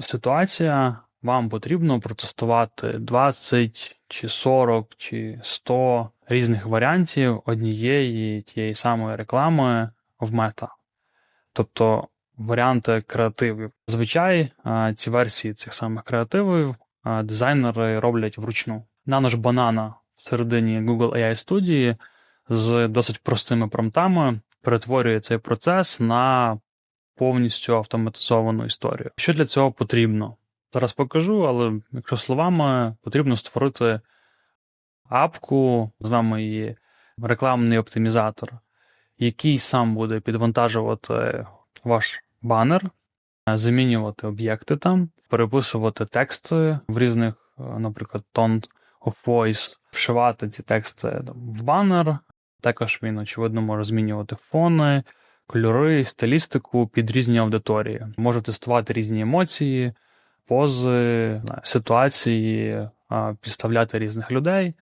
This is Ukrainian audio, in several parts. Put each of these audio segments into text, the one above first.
ситуація, вам потрібно протестувати 20 чи 40 чи 100 різних варіантів однієї тієї самої реклами в мета. Тобто варіанти креативів. Зазвичай ці версії цих самих креативів дизайнери роблять вручну. Нано ж банана всередині Google AI студії з досить простими промптами перетворює цей процес на повністю автоматизовану історію. Що для цього потрібно? Зараз покажу, але якщо словами, потрібно створити апку, звемо її рекламний оптимізатор, який сам буде підвантажувати ваш банер, замінювати об'єкти там, переписувати тексти в різних, наприклад, tone of voice, вшивати ці тексти в банер. Також він, очевидно, може змінювати фони, кольори, стилістику під різні аудиторії. Може тестувати різні емоції, пози, ситуації, підставляти різних людей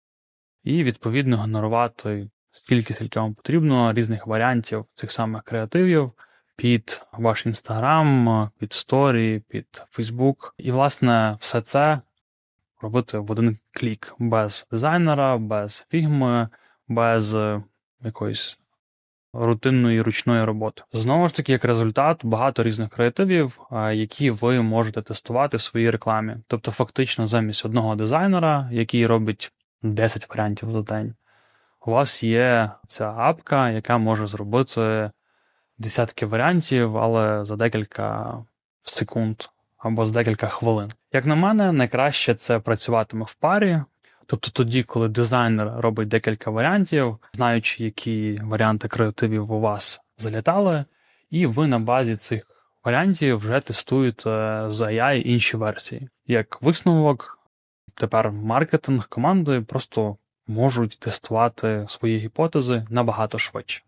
і, відповідно, генерувати скільки скільки вам потрібно різних варіантів цих самих креативів під ваш інстаграм, під сторі, під Фейсбук. І, власне, все це робити в один клік без дизайнера, без фігми, без е, якоїсь рутинної ручної роботи. Знову ж таки, як результат, багато різних креативів, які ви можете тестувати в своїй рекламі. Тобто, фактично, замість одного дизайнера, який робить 10 варіантів за день, у вас є ця апка, яка може зробити десятки варіантів, але за декілька секунд або за декілька хвилин. Як на мене, найкраще це працюватиме в парі. Тобто тоді, коли дизайнер робить декілька варіантів, знаючи, які варіанти креативів у вас залітали, і ви на базі цих варіантів вже тестуєте з AI інші версії. Як висновок, тепер маркетинг команди просто можуть тестувати свої гіпотези набагато швидше.